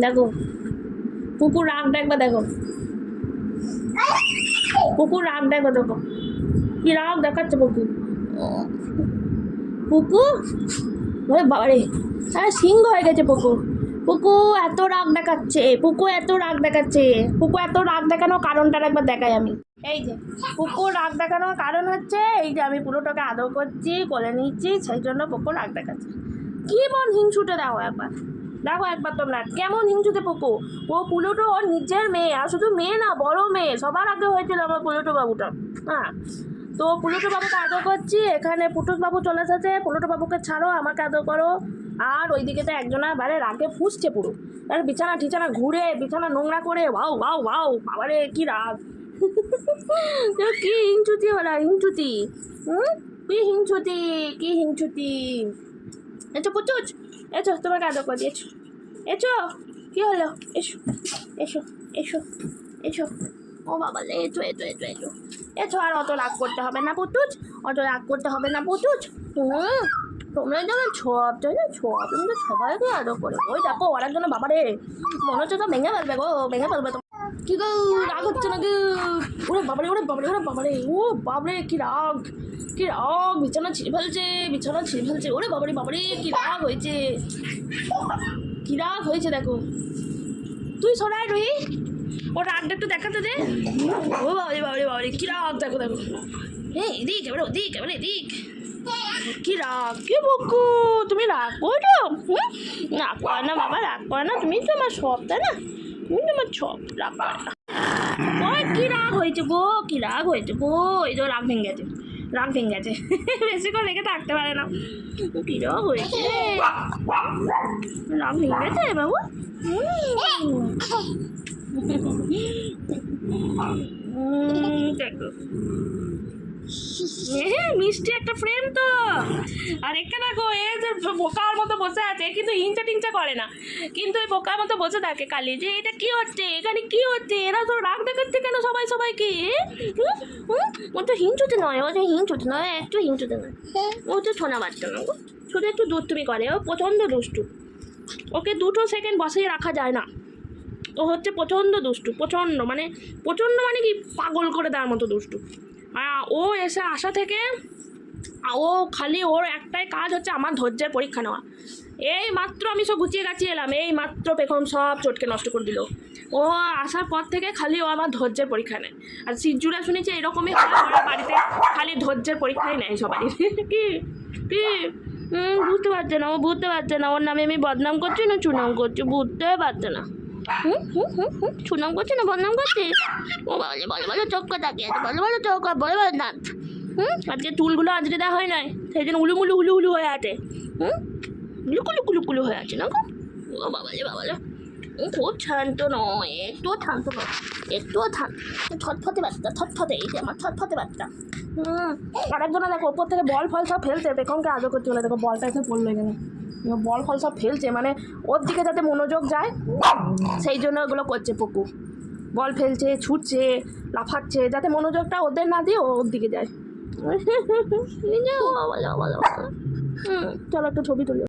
দেখো। পুকুর রাগ দেখবা দেখো। পুকুর রাগ দেখো দেখো। কি রাগ দেখাচ্ছে পুকুর? পুকুর? ওরে বাবারে। হ্যাঁ সিংহ হয়ে গেছে পুকুর। পুকু এত রাগ দেখাচ্ছে। পুকু এত রাগ দেখাচ্ছে। পুকু এত রাগ দেখানোর কারণটা একবার দেখাই আমি। এই যে, পুকুর রাগ দেখানোর কারণ হচ্ছে, এই যে আমি পুরোটাকে আদর করছি, কোলে নিচ্ছি, সেই জন্য পুকুর রাগ দেখাচ্ছে। কি মন হিংসুটে দেখো একবার। দেখো একবার তোমরা, কেমন হিংসুতে পোকো ও পুলুটো ওর নিজের মেয়ে, আর শুধু মেয়ে না, বড় মেয়ে। সবার আগে হয়েছিল আমার পুলুটো বাবুটা। হ্যাঁ। তো পুলুটো বাবুকে আদর করছি, এখানে পুটুস বাবু চলে এসেছে। পুলুটো বাবুকে ছাড়ো, আমাকে আদর করো। আর ওইদিকে তো একজনা, বারে রাগে ফুসছে পুরো। আর বিছানা ঠিছানা ঘুরে, বিছানা নোংরা করে, ওয়াও ওয়াও ওয়াও, বাবারে, কি রাগ। কি হিংচুতি ওরা হিংচুতি হুম? কি হিংচুতি কি হিংচুতি এসো পুচুচ, এসো তোমাকে আদর করে দিয়েছ এসো। কি হলো? এসো এসো এসো এসো। ও বাবা এসো এসো এসো এসো। এসো, আর অত রাগ করতে হবে না পুতুচ অত রাগ করতে হবে না পুতুচ হুম, তোমরা যেমন ছোপ তাই না? ছোপ তুমি তো সবাইকে আদর করে। ওই দেখো, ওরা জন্য বাবারে, মনে হচ্ছে তো ভেঙে ফেলবে গো, ভেঙে ফেলবে কি গো, রাগ হচ্ছে না ওরে বাবারে ওরে বাবারে ওরে বাবারে, ও বাবারে, কি রাগ কি রাগ, বিছানা ছিঁড়ে ফেলছে, বিছানা ছিঁড়ে ফেলছে, ওরে বাবারে বাবারে, কি রাগ হয়েছে? কি রাগ হয়েছে দেখো। তুই সরাই রুই ও রাগটা একটু দেখাতে দে। ও বাবারে বাবারে বাবারে, কি রাগ দেখো দেখো। এই এদিক, এবার ওদিক, এবার এদিক। কি রাগ, কি বকু, তুমি রাগ করো? রাগ করে না, বাবা, রাগ করে না, তুমি তো আমার সব, তাই না? আমার সব রাগ ওই কি রাগ হয়েছে গো? কি রাগ হয়েছে গো? এই তো রাগ ভেঙে গেছে, রাগ ভেঙে গেছে। বেশি করে রেখে থাকতে পারে না। কি রাগ হয়েছে? রাগ ভেঙে গেছে বাবু? দেখো। এ, মিষ্টি একটা ফ্রেম তো। আর একে দেখো এ যে বোকার মতো বসে আছে কিন্তু হিংচা টিংচা করে না। কিন্তু এই বোকার মতো বসে থাকে কালি যে এটা কি হচ্ছে? এখানে কি হচ্ছে? এরা তো রাগ দেখাচ্ছে কেন সবাই সবাইকে? ও তো হিংচুতে নয় ও যে হিংচুতে নয় একটু হিংচুতে নয়। ও তো ছোনা বাচ্চা না। শুধু একটু দুষ্টুমি করে ও প্রচণ্ড দুষ্টু। ওকে দুটো সেকেন্ড বসিয়ে রাখা যায় না। ও হচ্ছে প্রচণ্ড দুষ্টু প্রচণ্ড মানে প্রচণ্ড মানে কি পাগল করে দেওয়ার মতো দুষ্টু। ও এসে আসা থেকে, ও খালি ওর একটাই কাজ হচ্ছে আমার ধৈর্যের পরীক্ষা নেওয়া। এই মাত্র আমি সব গুছিয়ে গাছিয়ে এলাম, এই মাত্র পেখম সব চটকে নষ্ট করে দিল। ও আসার পর থেকে খালি ও আমার ধৈর্যের পরীক্ষা নেয়। আর সিজুরা শুনেছি এরকমই বাড়িতে, খালি ধৈর্যের পরীক্ষাই নেয় সবারই। কি? কি? বুঝতে পারছে না, ও বুঝতে পারছে না। ওর নামে আমি বদনাম করছি না চুনাম করছি? বুঝতে পারছে না। হুম হুম হুম হুম। সুনাম করছি না বদনাম করছি? ও বলে বলে বলে তাকিয়ে আছে? বলে বলে চোখ বলে বলে দাঁত হুম, আজকে চুলগুলো আজকে দেওয়া হয় নাই। সেই জন্য উলু মুলু হুলু হুলু হয়ে আছে। হুম লুকু লুকু হয়ে আছে না গো? ও বাবালে বাবালে ও খুব শান্ত নয়, একটুও শান্ত নয় একটুও ছটফটে বাচ্চা, ছটফটে, এই যে আমার ছটফটে বাচ্চা। হুম। আরেকজনে দেখো, ওপর থেকে বল, ফল সব ফেলছে পেখমকে আদর করতে হলে দেখো, বলটা এসে পড়ল এখানে। বল ফল সব ফেলছে মানে ওর দিকে যাতে মনোযোগ যায় সেই জন্য ওগুলো করছে পুকু। বল ফেলছে ছুটছে লাফাচ্ছে যাতে মনোযোগটা ওদের না দিয়ে ওর দিকে যায়। হুম, চলো একটা ছবি তুলি।